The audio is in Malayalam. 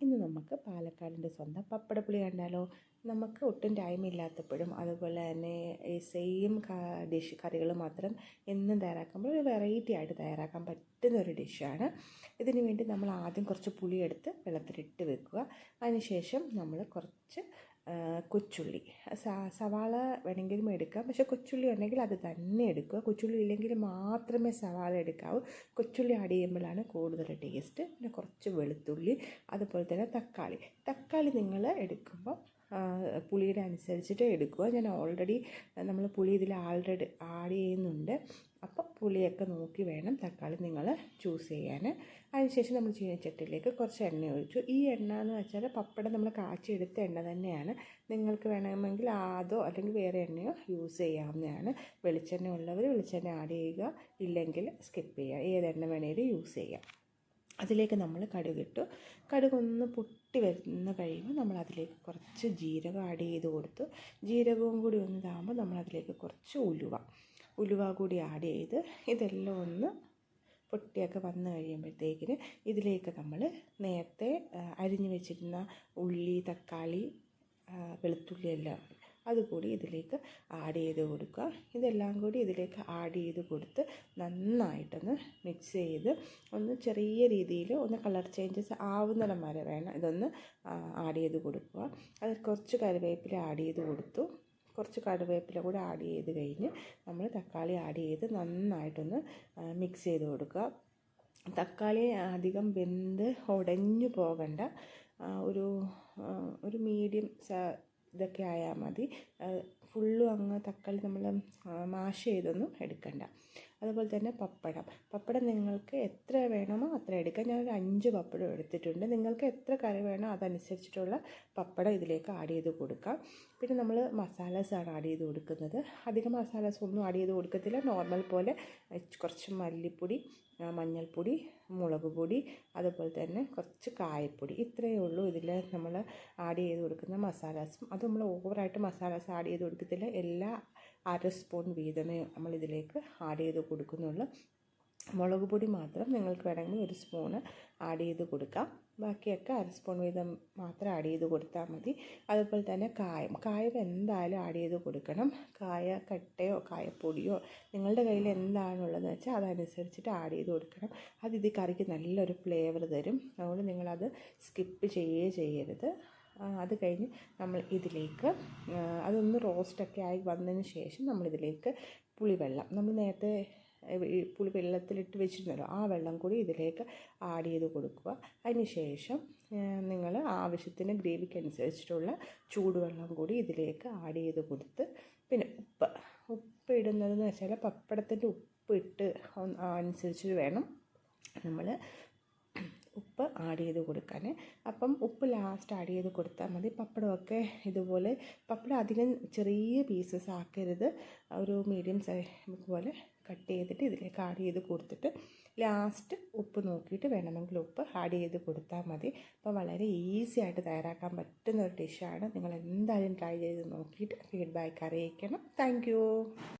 ഇന്ന് നമുക്ക് പാലക്കാടിന്റെ സ്വന്തം പപ്പടപ്പുളി കണ്ടാലോ? നമുക്ക് ഒട്ടും ടൈം ഇല്ലാത്തപ്പോഴും അതുപോലെ തന്നെ ഈ സെയിം ഡിഷ് കറികൾ മാത്രം എന്നും തയ്യാറാക്കുമ്പോൾ ഒരു വെറൈറ്റി ആയിട്ട് തയ്യാറാക്കാൻ പറ്റുന്ന ഒരു ഡിഷാണ് ഇതിന് വേണ്ടി നമ്മൾ ആദ്യം കുറച്ച് പുളിയെടുത്ത് വെള്ളത്തിലിട്ട് വെക്കുക. അതിനുശേഷം നമ്മൾ കുറച്ച് കൊച്ചുള്ളി. സവാള വേണമെങ്കിലും എടുക്കാം. പക്ഷേ കൊച്ചുള്ളി ഉണ്ടെങ്കിൽ അത് തന്നെ എടുക്കുക. കൊച്ചുള്ളി ഇല്ലെങ്കിൽ മാത്രമേ സവാള എടുക്കാവൂ. കൊച്ചുള്ളി ആഡ് ചെയ്യുമ്പോഴാണ് കൂടുതൽ ടേസ്റ്റ് പിന്നെ കുറച്ച് വെളുത്തുള്ളി അതുപോലെ തന്നെ തക്കാളി. തക്കാളി നിങ്ങൾ എടുക്കുമ്പോൾ പുളിയുടെ അനുസരിച്ചിട്ട് എടുക്കുക. ഞാൻ ഓൾറെഡി നമ്മൾ പുളി ഇതിൽ ആൾറെഡി ആഡ് ചെയ്യുന്നുണ്ട്. അപ്പോൾ പുളിയൊക്കെ നോക്കി വേണം തക്കാളി നിങ്ങൾ ചൂസ് ചെയ്യാൻ. അതിനുശേഷം നമ്മൾ ചീനച്ചട്ടിയിലേക്ക് കുറച്ച് എണ്ണ ഒഴിച്ചു. ഈ എണ്ണ എന്ന് വെച്ചാൽ പപ്പടം നമ്മൾ കാച്ചിയെടുത്ത എണ്ണ തന്നെയാണ്. നിങ്ങൾക്ക് വേണമെങ്കിൽ ആദോ അല്ലെങ്കിൽ വേറെ എണ്ണയോ യൂസ് ചെയ്യാവുന്നതാണ്. വെളിച്ചെണ്ണ ഉള്ളവർ വെളിച്ചെണ്ണ ആഡ് ചെയ്യുക. ഇല്ലെങ്കിൽ സ്കിപ്പ് ചെയ്യുക. ഏതെണ്ണ വേണമെങ്കിലും യൂസ് ചെയ്യാം. അതിലേക്ക് നമ്മൾ കടുകിട്ടു കടുകൊന്ന് പൊട്ടി വരുന്ന കഴിയുമ്പോൾ നമ്മൾ അതിലേക്ക് കുറച്ച് ജീരകം ആഡ് ചെയ്ത് കൊടുത്തു. ജീരകവും കൂടി ഒന്ന് ഇതാകുമ്പോൾ നമ്മൾ അതിലേക്ക് കുറച്ച് ഉലുവ ഉലുവ കൂടി ആഡ് ചെയ്ത് ഇതെല്ലാം ഒന്ന് പൊട്ടിയൊക്കെ വന്നു കഴിയുമ്പോഴത്തേക്കിന് ഇതിലേക്ക് നമ്മൾ നേരത്തെ അരിഞ്ഞു വെച്ചിരുന്ന ഉള്ളി തക്കാളി വെളുത്തുള്ളി എല്ലാം അതുകൂടി ഇതിലേക്ക് ആഡ് ചെയ്ത് കൊടുക്കുക. ഇതെല്ലാം കൂടി ഇതിലേക്ക് ആഡ് ചെയ്ത് കൊടുത്ത് നന്നായിട്ടൊന്ന് മിക്സ് ചെയ്ത് ഒന്ന് ചെറിയ രീതിയിൽ ഒന്ന് കളർ ചേഞ്ചസ് ആവുന്നിടം വരെ വേണം ഇതൊന്ന് ആഡ് ചെയ്ത് കൊടുക്കുക. അത് കുറച്ച് കറിവേപ്പില ആഡ് ചെയ്ത് കൊടുത്തു. കുറച്ച് കറിവേപ്പില കൂടെ ആഡ് ചെയ്ത് കഴിഞ്ഞ് നമ്മൾ തക്കാളി ആഡ് ചെയ്ത് നന്നായിട്ടൊന്ന് മിക്സ് ചെയ്ത് കൊടുക്കുക. തക്കാളി അധികം വെന്ത് ഉടഞ്ഞു പോകണ്ട ഒരു ഒരു മീഡിയം ഇതൊക്കെ ആയാൽ മതി. ഫുള്ളും അങ്ങ് തക്കാളി നമ്മൾ മാഷ് ചെയ്തൊന്നും എടുക്കണ്ട. അതുപോലെ തന്നെ പപ്പടം. പപ്പടം നിങ്ങൾക്ക് എത്ര വേണമോ അത്ര എടുക്കാം ഞാനൊരു അഞ്ച് പപ്പടം എടുത്തിട്ടുണ്ട്. നിങ്ങൾക്ക് എത്ര കറി വേണോ അതനുസരിച്ചിട്ടുള്ള പപ്പടം ഇതിലേക്ക് ആഡ് ചെയ്ത് കൊടുക്കാം. പിന്നെ നമ്മൾ മസാലാസാണ് ആഡ് ചെയ്ത് കൊടുക്കുന്നത്. അധികം മസാലാസ് ഒന്നും ആഡ് ചെയ്ത് കൊടുക്കത്തില്ല. നോർമൽ പോലെ കുറച്ച് മല്ലിപ്പൊടി മഞ്ഞൾപ്പൊടി മുളക് പൊടി അതുപോലെ തന്നെ കുറച്ച് കായപ്പൊടി. ഇത്രയേ ഉള്ളൂ ഇതിൽ നമ്മൾ ആഡ് ചെയ്ത് കൊടുക്കുന്ന മസാലാസും. അത് നമ്മൾ ഓവറായിട്ട് മസാലാസ് ആഡ് ചെയ്ത് കൊടുക്കത്തില്ല. എല്ലാ അര സ്പൂൺ വീതമേ നമ്മൾ ഇതിലേക്ക് ആഡ് ചെയ്ത് കൊടുക്കുന്നുള്ളൂ. മുളക് പൊടി മാത്രം നിങ്ങൾക്ക് വേണമെങ്കിൽ ഒരു സ്പൂണ് ആഡ് ചെയ്ത് കൊടുക്കാം. ബാക്കിയൊക്കെ അര സ്പൂൺ വീതം മാത്രം ആഡ് ചെയ്ത് കൊടുത്താൽ മതി. അതുപോലെ തന്നെ കായം. കായം എന്തായാലും ആഡ് ചെയ്ത് കൊടുക്കണം. കായ കട്ടയോ കായപ്പൊടിയോ നിങ്ങളുടെ കയ്യിൽ എന്താണുള്ളതെന്ന് വെച്ചാൽ അതനുസരിച്ചിട്ട് ആഡ് ചെയ്ത് കൊടുക്കണം. അത് ഇത് കറിക്ക് നല്ലൊരു ഫ്ലേവർ തരും. അതുകൊണ്ട് നിങ്ങളത് സ്കിപ്പ് ചെയ്യേ ചെയ്യരുത്. അത് കഴിഞ്ഞ് നമ്മൾ ഇതിലേക്ക് അതൊന്ന് റോസ്റ്റൊക്കെ ആയി വന്നതിന് ശേഷം നമ്മളിതിലേക്ക് പുളിവെള്ളം. നമ്മൾ നേരത്തെ പുളി വെള്ളത്തിലിട്ട് വെച്ചിരുന്നല്ലോ ആ വെള്ളം കൂടി ഇതിലേക്ക് ആഡ് ചെയ്ത് കൊടുക്കുക. അതിനുശേഷം നിങ്ങൾ ആവശ്യത്തിന് ഗ്രേവിക്ക് അനുസരിച്ചിട്ടുള്ള ചൂടുവെള്ളം കൂടി ഇതിലേക്ക് ആഡ് ചെയ്ത് കൊടുത്ത് പിന്നെ ഉപ്പ് ഉപ്പ് ഇടുന്നതെന്ന് വെച്ചാൽ പപ്പടത്തിന്റെ ഉപ്പ് ഇട്ട് അനുസരിച്ച് വേണം നമ്മൾ ഉപ്പ് ആഡ് ചെയ്ത് കൊടുക്കാൻ. അപ്പം ഉപ്പ് ലാസ്റ്റ് ആഡ് ചെയ്ത് കൊടുത്താൽ മതി. പപ്പടമൊക്കെ ഇതുപോലെ പപ്പടം അധികം ചെറിയ പീസസ് ആക്കരുത്. ഒരു മീഡിയം സൈസ് പോലെ കട്ട് ചെയ്തിട്ട് ഇതിലേക്ക് ആഡ് ചെയ്ത് കൊടുത്തിട്ട് ലാസ്റ്റ് ഉപ്പ് നോക്കിയിട്ട് വേണമെങ്കിൽ ഉപ്പ് ആഡ് ചെയ്ത് കൊടുത്താൽ മതി. അപ്പോൾ വളരെ ഈസി ആയിട്ട് തയ്യാറാക്കാൻ പറ്റുന്ന ഒരു ഡിഷാണ് നിങ്ങൾ എന്തായാലും ട്രൈ ചെയ്ത് നോക്കിയിട്ട് ഫീഡ്ബാക്ക് അറിയിക്കണം. താങ്ക്